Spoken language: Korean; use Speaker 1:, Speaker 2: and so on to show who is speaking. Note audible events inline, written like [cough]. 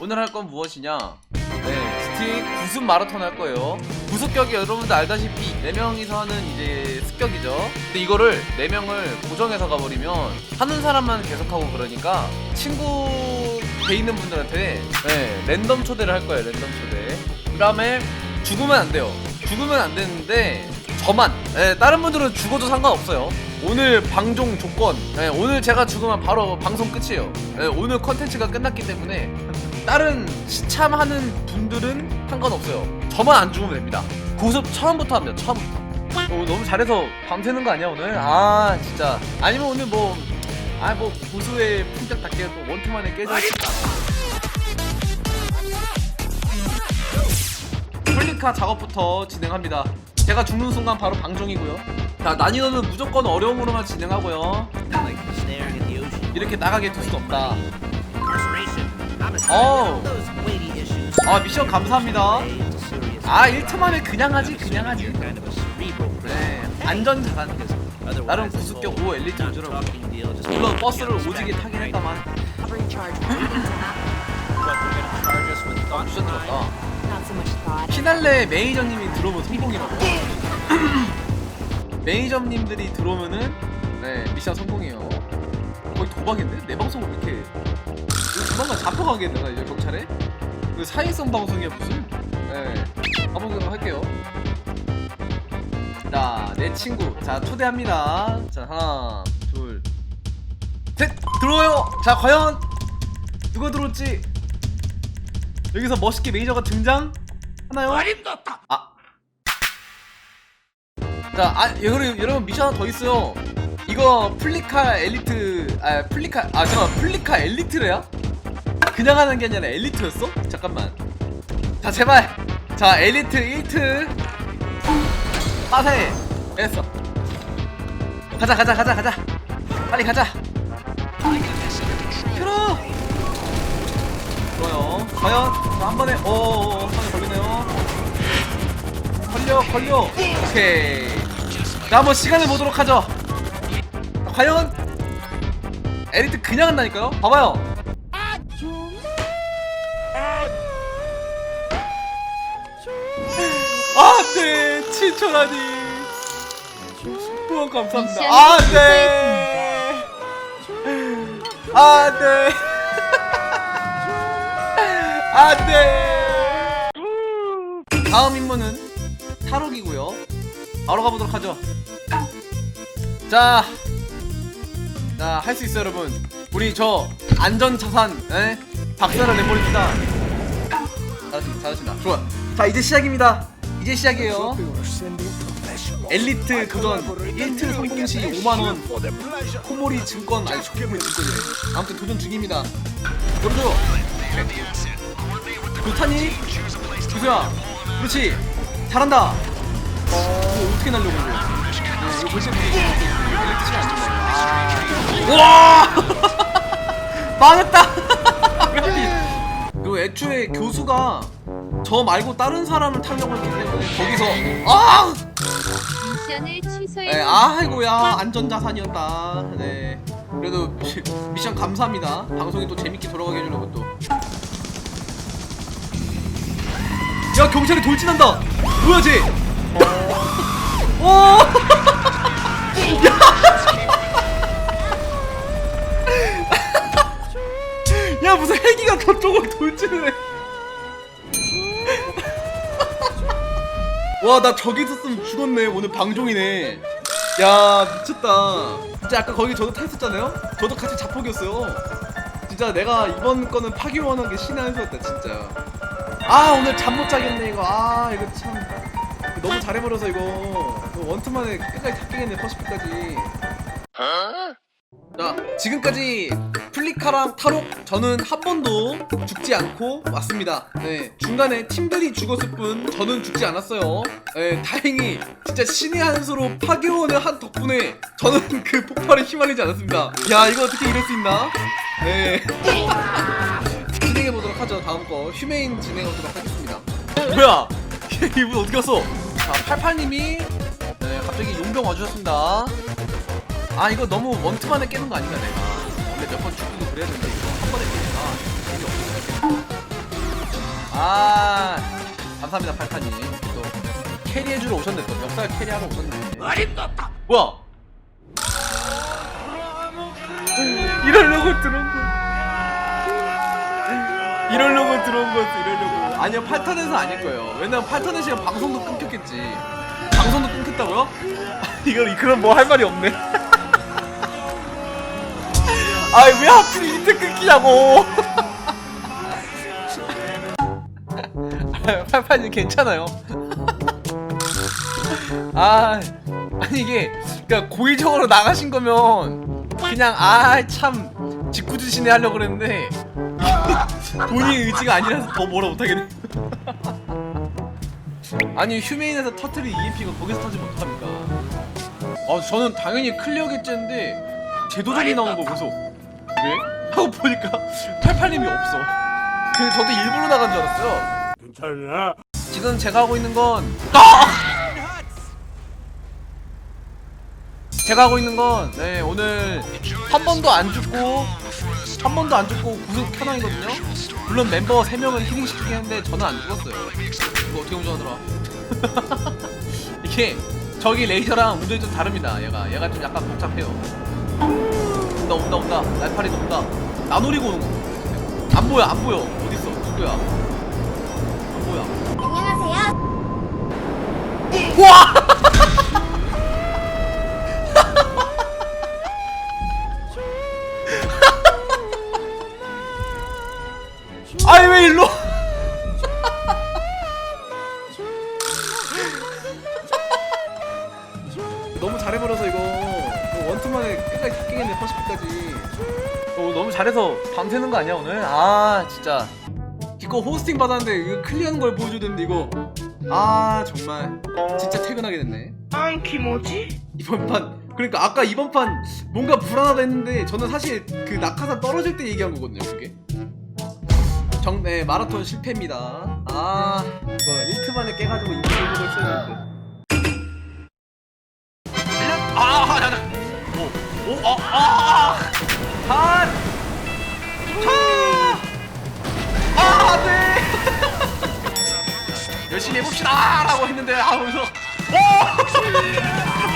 Speaker 1: 오늘 할 건 무엇이냐? 네, 스틱 구습 마라톤 할 거예요. 구습격이 여러분들 알다시피 4명이서 하는 이제 습격이죠. 근데 이거를 4명을 고정해서 가버리면 하는 사람만 계속하고 그러니까 친구 돼 있는 분들한테 네, 랜덤 초대를 할 거예요. 랜덤 초대. 그 다음에 죽으면 안 돼요. 죽으면 안 되는데 저만. 네, 다른 분들은 죽어도 상관없어요. 오늘 방종 조건. 네, 오늘 제가 죽으면 바로 방송 끝이에요. 네, 오늘 컨텐츠가 끝났기 때문에 다른 시참하는 분들은 상관없어요. 저만 안 죽으면 됩니다. 고습 처음부터 합니다. 처음부터. 어, 너무 잘해서 밤새는 거 아니야 오늘? 아 진짜. 아니면 오늘 뭐. 아 뭐 고수의 품격답게 또 원투만에 깨져 플리카 작업부터 진행합니다. 제가 죽는 순간 바로 방종이고요. 자 난이도는 무조건 어려움으로만 진행하고요. 이렇게 나가게 둘수 없다. Oh.
Speaker 2: issues.
Speaker 1: 아 미션 감사합니다. 아 1트만에 그냥 하지 그냥 하지. 네
Speaker 2: criminal.
Speaker 1: 안전 자산.
Speaker 2: Otherwise,
Speaker 1: 나름
Speaker 2: whole
Speaker 1: 5 엘리트 유저라고. 물론 버스를 오지게 타긴? 했다만 아 미션? 들었다. 피날레 매니저님이 들어오면 성공이라고. 매니저님들이 들어오면은 네 미션 성공이에요. 거의 도박인데 내 방송 왜 이렇게 조만간 잡혀가겠네 나 이제 경찰에. 그 사회성 방송이야 무슨? 네 가보도록 할게요. 자 내 친구 자 초대합니다. 자 하나 둘 셋 들어와요. 자 과연 누가 들어올지 여기서 멋있게 매니저가 등장 하나요? 아. 자, 아, 여러분, 여러분 미션 하나 더 있어요. 이거 플리카 엘리트, 아, 플리카, 아, 잠깐, 플리카 엘리트래야? 그냥 하는 게 아니라 엘리트였어? 잠깐만. 자, 제발. 자, 엘리트 1트. 빠세. 됐어. 가자, 가자, 가자, 가자. 빨리 가자. 들어. 좋아요. 과연 자, 한 번에 오 손에 걸리네요. 걸려 걸려. 오케이. 자 한번 시간을 보도록 하죠. 자, 과연 에리트 그냥 한다니까요? 봐봐요. 아네 7천하니 후원 감사합니다.
Speaker 3: 미션을
Speaker 1: 아네 아네 안돼 다음 임무는 탈옥이고요 바로 가보도록 하죠 자, 자, 할 수 있어요, 여러분. 우리 저 안전 자산, 에? 박사를 내버립시다. 잘하신다, 잘하신다. 좋아. 자, 이제 시작입니다. 이제 시작이에요. 엘리트 도전 1트 성공 시 5만원. 코모리 증권, 아니, 코모리 증권이래. 아무튼 도전 중입니다. 여러분, 좋다니? 구수야 그렇지 잘한다 이거 어떻게 날려고 네, 이거 벌써 엘리트 안 된다 와 [laughs] 망했다 [laughs] 그리고 애초에 교수가 저 말고 다른 사람을 타려고 했기 때문에 거기서 아!
Speaker 3: 미션을 취소해
Speaker 1: 네, 아이고야 안전자산이었다. 네. 그래도 미- [laughs] 미션 감사합니다. 방송이 또 재밌게 돌아가게 해주려고 또. 야 경찰이 돌진한다! 뭐야 쟤? [laughs] 오! [laughs] 야! 무슨 헬기가 저쪽으로 돌진을 해와 나 저기 있었으면 죽었네. 오늘 방종이네. 야 미쳤다. 진짜 아까 거기 저도 탔었잖아요? 저도 같이 자폭이었어요. 진짜 내가 이번 거는 파기원한 게 신의 한 수였다 진짜. 아 오늘 잠 못 자겠네 이거. 아 이거 참. 너무 잘해버려서 이거. 원투만에 끝까지 잡히겠네 퍼시픽까지 자 지금까지 플리카랑 타록 저는 한 번도 죽지 않고 왔습니다 네 중간에 팀들이 죽었을 뿐 저는 죽지 않았어요 네 다행히 진짜 신의 한 수로 파괴원을 한 덕분에 저는 [laughs] 그 폭발에 휘말리지 않았습니다 야 이거 어떻게 이럴 수 있나 네 [laughs] 진행해 보도록 하죠. 다음 거 휴메인 진행하도록 하겠습니다. 뭐야? [laughs] 이분 어디 갔어? 자, 팔팔님이 네, 갑자기 용병 와주셨습니다. 아 이거 너무 원투만에 깨는 거 아닌가 내가. 원래 몇 번 죽기도 그래야 되는데 이거 한 번에 깨니까 같아. 아 감사합니다 팔판님 또 캐리해주러 오셨네 또. 멱살 캐리하러 오셨네. 뭐야? 이러려고 들어온 거. 이러려고 들어온 거였어 이러려고. 아니요 8턴에서 아닐 거예요. 왜냐면 8턴에 시간 방송도 끊겼겠지. 방송도 끊겼다고요? [laughs] 이거 그럼 뭐 할 말이 없네 아이 왜 하필 이때 끊기냐고. [laughs] 팔팔님 괜찮아요? [laughs] 아 아니 이게 그니까 고의적으로 나가신 거면 그냥 아 참 직구주신에 하려고 그랬는데 [laughs] 본인 의지가 아니라서 더 뭐라 못하겠네. 아니 휴메인에서 터트린 EMP가 거기서 터지면 어떡합니까? 아 저는 당연히 클리어 겠지 했는데 재도전이 나오는 거 보소 왜? 하고 보니까 팔팔님이 없어 그래서 저도 일부러 나간 줄 알았어요
Speaker 4: 괜찮아?
Speaker 1: 지금 제가 하고 있는 건 아! 제가 하고 있는 건 네, 오늘 한 번도 안 죽고 한 번도 안 죽고 구속 현황이거든요. 물론 멤버 3명은 힐링 시키긴 했는데 저는 안 죽었어요. 이거 어떻게 운전하더라? [laughs] 이게 저기 레이저랑 운전이 좀 다릅니다. 얘가 얘가 좀 약간 복잡해요. 온다 온다 온다 날파리 온다. 나 노리고 오는 거. 안 보여 안 보여 어디 있어 누구야? 안 보여.
Speaker 5: 안녕하세요.
Speaker 1: 와! [laughs] 아이 왜 일로? [laughs] 너무 잘해버려서 이거 원투만에 끝까지 다 깨겠네 퍼시픽까지. 어, 너무 잘해서 밤새는 거 아니야 오늘? 아 진짜. 이거 호스팅 받았는데 이거 클리어하는 걸 보여줘야 되는데 이거. 아 정말. 진짜 퇴근하게 됐네.
Speaker 5: 안 키모지?
Speaker 1: 이번 판. 그러니까 아까 이번 판 뭔가 불안하다 했는데 저는 사실 그 낙하산 떨어질 때 얘기한 거거든요 그게. 정네 마라톤 실패입니다. 아 이거 1트 만에 깨가지고 인기 올리고 있어야 되는데 열심히 해봅시다! 라고 했는데, 아, 거기서, 오!